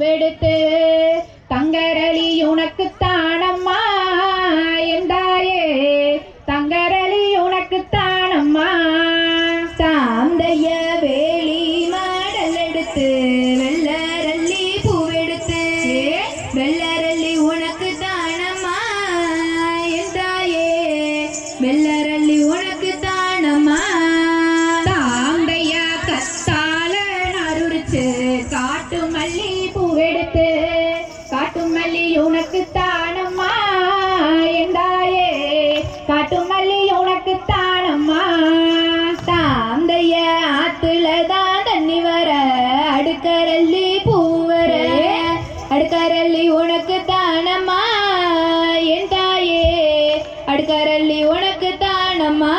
பூவெடுத்து அடுக்கரல்லி பூவர அடுக்கரல்லி உனக்கு தானம்மா என் தாயே. அடுக்கரல்லி உனக்கு தானம்மா.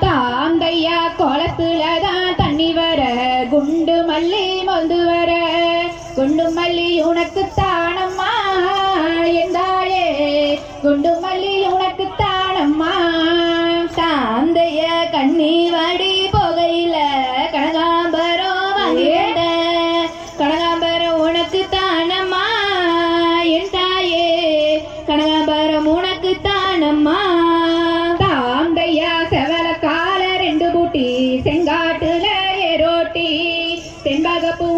தாந்தையா குளத்துல தான் தண்ணி வர குண்டு மல்லி மொந்து வர. குண்டு மல்லி உனக்கு தானம்மா என் தாயே. குண்டு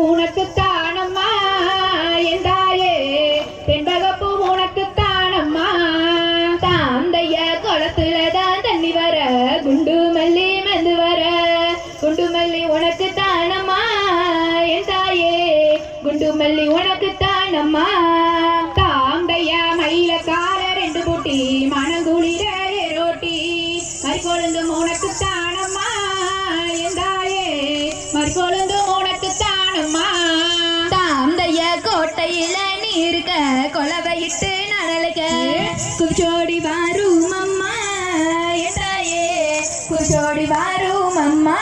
உனக்கு தானம்மா என்றாயே. தென்பகப்பு உனக்கு தானம்மா தாந்தைய குளத்துல தான் தண்ணி வர குண்டு மல்லி மந்து வர. குண்டு மல்லி உனக்கு தானம்மா என் தாயே குண்டு மல்லி உனக்கு தானம்மா தாந்தையா மயில கால ரெண்டு போட்டி மனங்குளிர ஏரோட்டி. மறிக்கொழுந்து உனக்கு தானம்மா கோட்டையில நீருக்க கொலவையிட்டு நடலுக்க குச்சோடி வாரும் அம்மா என்றாயே. குச்சோடி வாரும் அம்மா